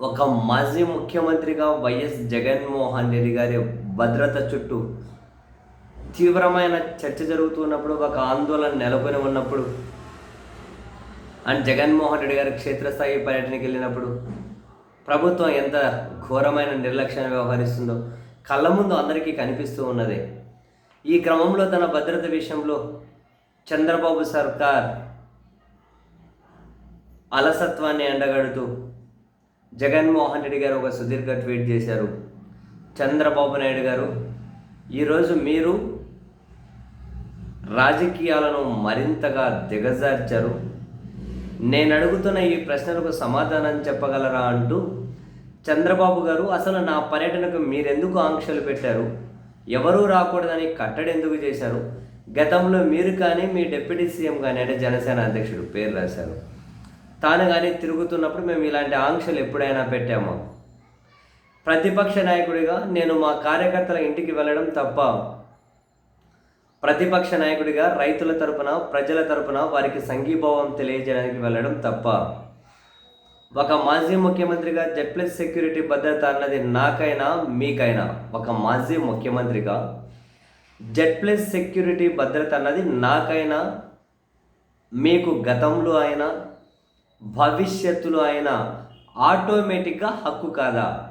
ఒక మాజీ ముఖ్యమంత్రిగా వైఎస్ జగన్మోహన్ రెడ్డి గారి భద్రత చుట్టూ తీవ్రమైన చర్చ జరుగుతున్నప్పుడు ఒక ఆందోళన నెలకొని ఉన్నప్పుడు అండ్ జగన్మోహన్ రెడ్డి గారు క్షేత్రస్థాయి పర్యటనకి వెళ్ళినప్పుడు ప్రభుత్వం ఎంత ఘోరమైన నిర్లక్ష్యాన్ని వ్యవహరిస్తుందో కళ్ళ ముందు అందరికీ కనిపిస్తూ ఉన్నది. ఈ క్రమంలో తన భద్రత విషయంలో చంద్రబాబు సర్కార్ అలసత్వాన్ని ఎండగడుతూ జగన్మోహన్ రెడ్డి గారు ఒక సుదీర్ఘ ట్వీట్ చేశారు. చంద్రబాబు నాయుడు గారు ఈరోజు మీరు రాజకీయాలను మరింతగా దిగజార్చారు. నేను అడుగుతున్న ఈ ప్రశ్నలకు సమాధానం చెప్పగలరా? అంటూ చంద్రబాబు గారు అసలు నా పర్యటనకు మీరెందుకు ఆంక్షలు పెట్టారు? ఎవరూ రాకూడదని కట్టడి ఎందుకు చేశారు? గతంలో మీరు కానీ మీ డిప్యూటీ సీఎం కానీ అంటే జనసేన అధ్యక్షుడు పేరు రాశారు. తాను కానీ తిరుగుతున్నప్పుడు మేము ఇలాంటి ఆంక్షలు ఎప్పుడైనా పెట్టాము? ప్రతిపక్ష నాయకుడిగా నేను మా కార్యకర్తల ఇంటికి వెళ్ళడం తప్ప ప్రతిపక్ష నాయకుడిగా రైతుల తరపున ప్రజల తరపున వారికి సంఘీభావం తెలియజేయడానికి వెళ్ళడం తప్ప ఒక మాజీ ముఖ్యమంత్రిగా జెడ్ ప్లస్ సెక్యూరిటీ భద్రత అన్నది నాకైనా మీకైనా ఒక మాజీ ముఖ్యమంత్రిగా జెడ్ ప్లస్ సెక్యూరిటీ భద్రత అన్నది నాకైనా మీకు గతంలో అయినా భవిష్యత్తులో అయినా ఆటోమేటిక్గా హక్కు కాదా?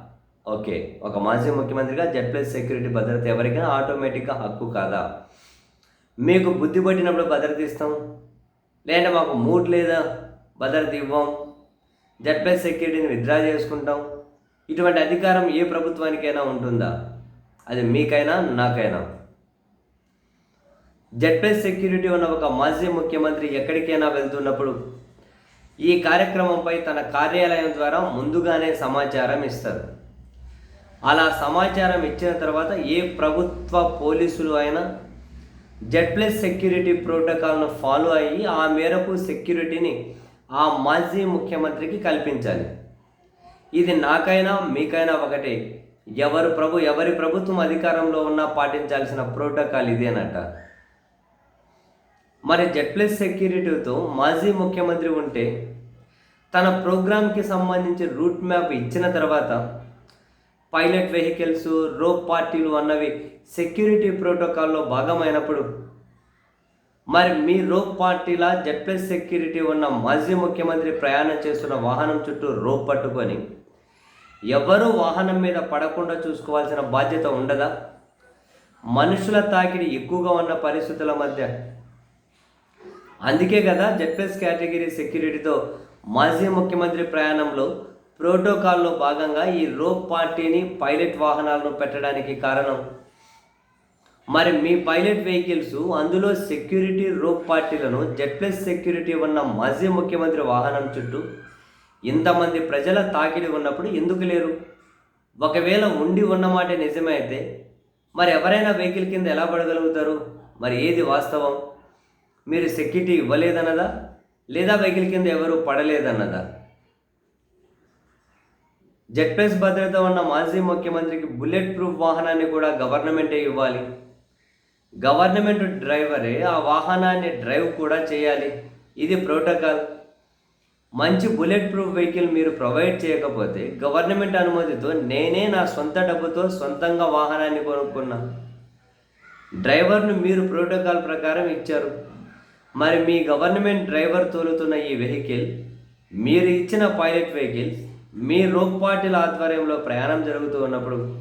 ఓకే ఒక మాజీ ముఖ్యమంత్రిగా జెడ్ ప్లస్ సెక్యూరిటీ భద్రత ఎవరికైనా ఆటోమేటిక్గా హక్కు కాదా? మీకు బుద్ధి పట్టినప్పుడు భద్రత ఇస్తాం లేదంటే మాకు మూడ్ లేదా భద్రత ఇవ్వం. జెడ్ ప్లస్ సెక్యూరిటీని విత్డ్రా చేసుకుంటాం. ఇటువంటి అధికారం ఏ ప్రభుత్వానికైనా ఉంటుందా? అది మీకైనా నాకైనా. జెడ్ ప్లస్ సెక్యూరిటీ ఉన్న ఒక మాజీ ముఖ్యమంత్రి ఎక్కడికైనా వెళ్తున్నప్పుడు ఈ కార్యక్రమంపై తన కార్యాలయం ద్వారా ముందుగానే సమాచారం ఇస్తారు. అలా సమాచారం ఇచ్చిన తర్వాత ఏ ప్రభుత్వ పోలీసులు అయినా జెడ్ ప్లస్ సెక్యూరిటీ ప్రోటోకాల్ను ఫాలో అయ్యి ఆ మేరకు సెక్యూరిటీని ఆ మాజీ ముఖ్యమంత్రికి కల్పించాలి. ఇది నాకైనా మీకైనా ఒకటే. ఎవరు ప్రభు ఎవరి ప్రభుత్వం అధికారంలో ఉన్నా పాటించాల్సిన ప్రోటోకాల్ ఇదేనట. మరి జెడ్ ప్లస్ సెక్యూరిటీతో మాజీ ముఖ్యమంత్రి ఉంటే తన ప్రోగ్రామ్కి సంబంధించి రూట్ మ్యాప్ ఇచ్చిన తర్వాత పైలట్ వెహికల్స్ రోప్ పార్టీలు అన్నవి సెక్యూరిటీ ప్రోటోకాల్లో భాగమైనప్పుడు మరి మీ రోప్ పార్టీల జెడ్ ప్లస్ సెక్యూరిటీ ఉన్న మాజీ ముఖ్యమంత్రి ప్రయాణం చేస్తున్న వాహనం చుట్టూ రోప్ పట్టుకొని ఎవరు వాహనం మీద పడకుండా చూసుకోవాల్సిన బాధ్యత ఉండదా? మనుషుల తాకిడి ఎక్కువగా ఉన్న పరిస్థితుల మధ్య అందుకే కదా జెడ్ ప్లస్ కేటగిరీ సెక్యూరిటీతో మాజీ ముఖ్యమంత్రి ప్రయాణంలో ప్రోటోకాల్లో భాగంగా ఈ రోప్ పార్టీని పైలట్ వాహనాలను పెట్టడానికి కారణం. మరి మీ పైలట్ వెహికల్స్ అందులో సెక్యూరిటీ రోప్ పార్టీలను జెడ్ ప్లస్ సెక్యూరిటీ ఉన్న మాజీ ముఖ్యమంత్రి వాహనం చుట్టూ ఇంతమంది ప్రజల తాకిడి ఉన్నప్పుడు ఎందుకు లేరు? ఒకవేళ ఉండి ఉన్నమాట నిజమైతే మరి ఎవరైనా వెహికల్ కింద ఎలా పడగలుగుతారు? మరి ఏది వాస్తవం? మీరు సెక్యూరిటీ ఇవ్వలేదన్నదా? లేదా వెహికల్ కింద ఎవరు పడలేదన్నదా? జెడ్ భద్రత ఉన్న మాజీ ముఖ్యమంత్రికి బుల్లెట్ ప్రూఫ్ వాహనాన్ని కూడా గవర్నమెంటే ఇవ్వాలి? గవర్నమెంట్ డ్రైవరే ఆ వాహనాన్ని డ్రైవ్ కూడా చేయాలి. ఇది ప్రోటోకాల్ మంచి బుల్లెట్ ప్రూఫ్ వెహికల్ మీరు ప్రొవైడ్ చేయకపోతే గవర్నమెంట్ అనుమతితో నేనే నా సొంత డబ్బుతో సొంతంగా వాహనాన్ని కొనుక్కున్నా. డ్రైవర్ను మీరు ప్రోటోకాల్ ప్రకారం ఇచ్చారు. మరి మీ గవర్నమెంట్ డ్రైవర్ తోలుతున్న ఈ వెహికల్ మీరు ఇచ్చిన పైలట్ వెహికల్ మీ రోక్ పార్టీల ఆధ్వర్యంలో ప్రయాణం జరుగుతూ ఉన్నప్పుడు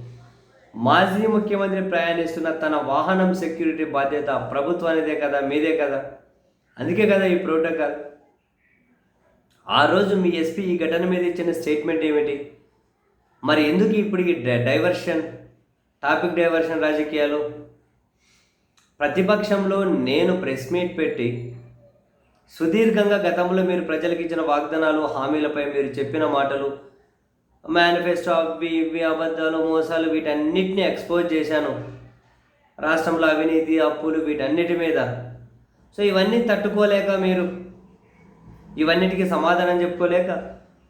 మాజీ ముఖ్యమంత్రి ప్రయాణిస్తున్న తన వాహనం సెక్యూరిటీ బాధ్యత ప్రభుత్వానిదే కదా మీదే కదా? అందుకే కదా ఈ ప్రోటోకాల్. ఆ రోజు మీ ఎస్పీ ఈ ఘటన మీద ఇచ్చిన స్టేట్మెంట్ ఏమిటి? మరి ఎందుకు ఇప్పుడు ఈ డై- డైవర్షన్ టాపిక్ డైవర్షన్ రాజకీయాలు? ప్రతిపక్షంలో నేను ప్రెస్ మీట్ పెట్టి సుదీర్ఘంగా గతంలో మీరు ప్రజలకు ఇచ్చిన వాగ్దానాలు హామీలపై మీరు చెప్పిన మాటలు మేనిఫెస్టో అవి ఇవి అబద్ధాలు మోసాలు వీటన్నిటిని ఎక్స్పోజ్ చేశాను. రాష్ట్రంలో అవినీతి అప్పులు వీటన్నిటి మీద. సో ఇవన్నీ తట్టుకోలేక మీరు ఇవన్నిటికీ సమాధానం చెప్పుకోలేక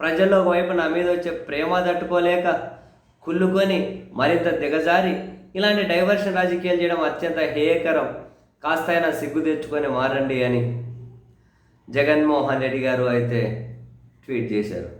ప్రజల్లో ఒకవైపు నా మీద వచ్చే ప్రేమ తట్టుకోలేక కుళ్ళుకొని మరింత దిగజారి ఇలాంటి డైవర్షన్ రాజకీయాలు చేయడం అత్యంత హేయకరం. కాస్తైనా సిగ్గు తెచ్చుకొని మారండి అని జగన్మోహన్ రెడ్డి గారు అయితే ట్వీట్ చేశారు.